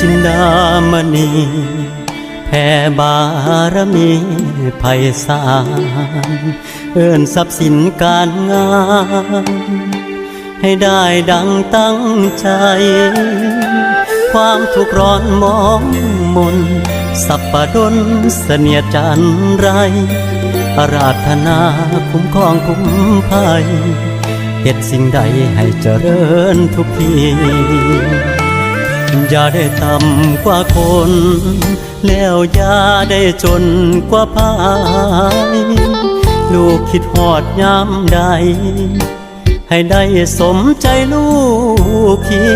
จินดามณีแผ่บารมีไพศาลเอิ้นทรัพย์สินการงาน ให้ได้ดังตั้งใจ ความทุกข์ร้อนมองมน สับปะดนเสนียจันไรอาราธนาคุ้มครองคุ้มภัยเหตุสิ่งใดให้เจริญทุกที อย่าได้ต่ำกว่าคน แล้วอย่าได้จนกว่าพาย ลูกคิดหอดยามใด ให้ได้สมใจลูกคิ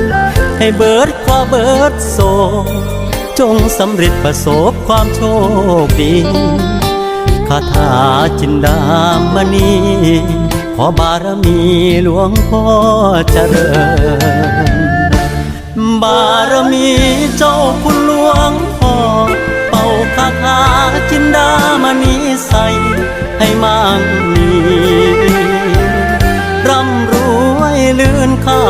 ด ให้เบิดกว่าเบิดโศกจงสำเร็จประสบความโชคดีคาถาจินดามณีขอบารมีหลวงพ่อเจริญ บารมีเจ้าคุณหลวงพ่อ เป่าคาถาจินดามณีใส่ให้มั่งมีร่ำรวยลื่นเข้า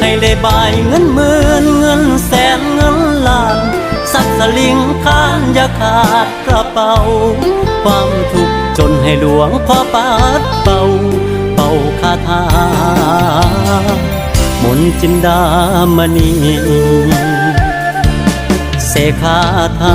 ให้ได้บายเงินหมื่นเงินแสนเงินล้าน สักสลิงค้านอย่าขาดกระเป๋า ความทุกข์จนให้หลวงพ่อปัดเป่า เป่าคาถา นจินดามณีเสขาทา